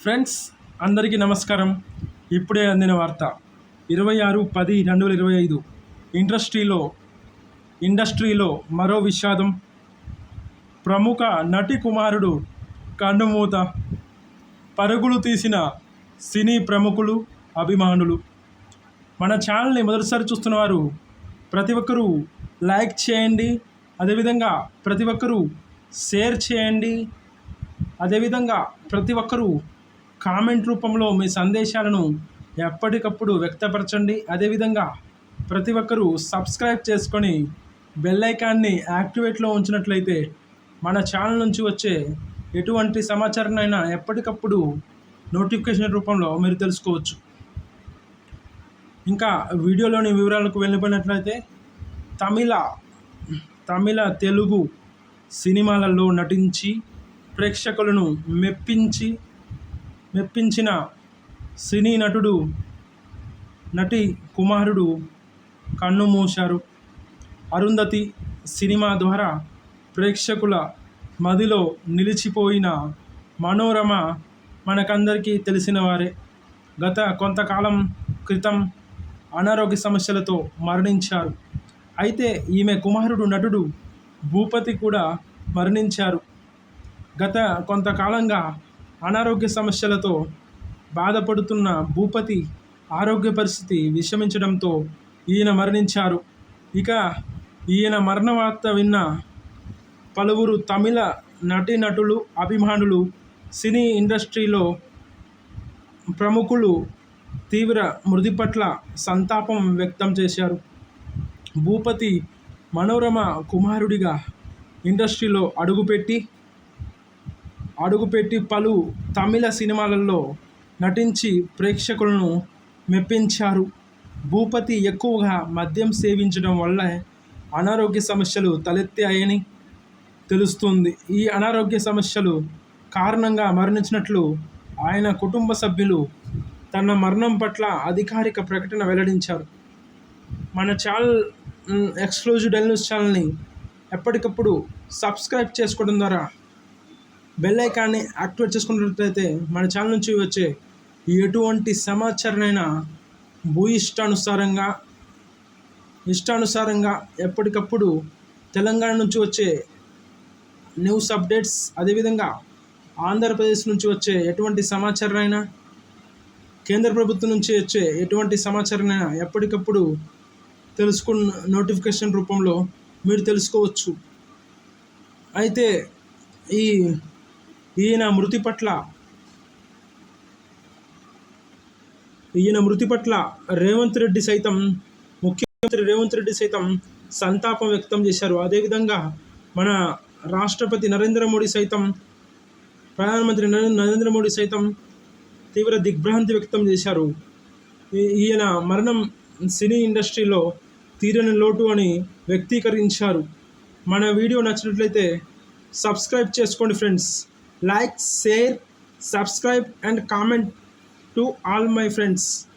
Friends అందరికీ నమస్కారం. ఇప్పుడే అందిన వార్త. ఇరవై ఆరు పది రెండు వేల ఇరవై ఐదు. ఇండస్ట్రీలో ఇండస్ట్రీలో మరో విషాదం. ప్రముఖ నటి కుమారుడు కన్నుమూత. పరుగులు తీసిన సినీ ప్రముఖులు అభిమానులు. మన ఛానల్ని మొదటిసారి చూస్తున్నవారు ప్రతి ఒక్కరూ లైక్ చేయండి. అదేవిధంగా ప్రతి ఒక్కరూ షేర్ చేయండి. అదేవిధంగా ప్రతి ఒక్కరూ కామెంట్ రూపంలో మీ సందేశాలను ఎప్పటికప్పుడు వ్యక్తపరచండి. అదేవిధంగా ప్రతి ఒక్కరూ సబ్స్క్రైబ్ చేసుకొని బెల్ ఐకాన్ని యాక్టివేట్లో ఉంచినట్లయితే మన ఛానల్ నుంచి వచ్చే ఎటువంటి సమాచారాన్నైనా ఎప్పటికప్పుడు నోటిఫికేషన్ రూపంలో మీరు తెలుసుకోవచ్చు. ఇంకా వీడియోలోని వివరాలకు వెళ్ళిపోయినట్లయితే తమిళ తమిళ తెలుగు సినిమాలలో నటించి ప్రేక్షకులను మెప్పించి మెప్పించిన సినీ నటుడు నటి కుమారుడు కన్ను మూశారు. అరుంధతి సినిమా ద్వారా ప్రేక్షకుల మదిలో నిలిచిపోయిన మనోరమ మనకందరికీ తెలిసిన వారే. గత కొంతకాలం క్రితం అనారోగ్య సమస్యలతో మరణించారు. అయితే ఈమె కుమారుడు నటుడు భూపతి కూడా మరణించారు. గత కొంతకాలంగా అనారోగ్య సమస్యలతో బాధపడుతున్న భూపతి ఆరోగ్య పరిస్థితి విషమించడంతో ఈయన మరణించారు. ఇక ఈయన మరణ వార్త విన్న పలువురు తమిళ నటీనటులు అభిమానులు సినీ ఇండస్ట్రీలో ప్రముఖులు తీవ్ర మృతి పట్ల సంతాపం వ్యక్తం చేశారు. భూపతి మనోరమ కుమారుడిగా ఇండస్ట్రీలో అడుగుపెట్టి అడుగుపెట్టి పలు తమిళ సినిమాలలో నటించి ప్రేక్షకులను మెప్పించారు. భూపతి ఎక్కువగా మద్యం సేవించడం వల్ల అనారోగ్య సమస్యలు తలెత్తాయని తెలుస్తుంది. ఈ అనారోగ్య సమస్యలు కారణంగా మరణించినట్లు ఆయన కుటుంబ సభ్యులు తన మరణం పట్ల అధికారిక ప్రకటన వెల్లడించారు. మన ఛానల్ ఎక్స్క్లూజివ్ డెల్ న్యూస్ ఛానల్ని ఎప్పటికప్పుడు సబ్స్క్రైబ్ చేసుకోవడం ద్వారా బెల్ ఐకాన్ని యాక్టివేట్ చేసుకున్నట్లయితే మన ఛానల్ నుంచి వచ్చే ఎటువంటి సమాచారమైనా భూయిష్టానుసారంగా ఇష్టానుసారంగా ఎప్పటికప్పుడు తెలంగాణ నుంచి వచ్చే న్యూస్ అప్డేట్స్ అదేవిధంగా ఆంధ్రప్రదేశ్ నుంచి వచ్చే ఎటువంటి సమాచారమైనా కేంద్ర ప్రభుత్వం నుంచి వచ్చే ఎటువంటి సమాచారమైనా ఎప్పటికప్పుడు తెలుసుకున్న నోటిఫికేషన్ రూపంలో మీరు తెలుసుకోవచ్చు. అయితే ఈ ఈయన మృతి పట్ల ఈయన మృతి పట్ల రేవంత్ రెడ్డి సైతం ముఖ్యమంత్రి రేవంత్ రెడ్డి సైతం సంతాపం వ్యక్తం చేశారు. అదేవిధంగా మన రాష్ట్రపతి నరేంద్ర మోడీ సైతం ప్రధానమంత్రి నరే- నరేంద్ర మోడీ సైతం తీవ్ర దిగ్భ్రాంతి వ్యక్తం చేశారు. ఈ- ఈయన మరణం సినీ ఇండస్ట్రీలో తీరని లోటు అని వ్యక్తీకరించారు. మన వీడియో నచ్చినట్లయితే సబ్స్క్రైబ్ చేసుకోండి friends. like share subscribe and comment to all my friends.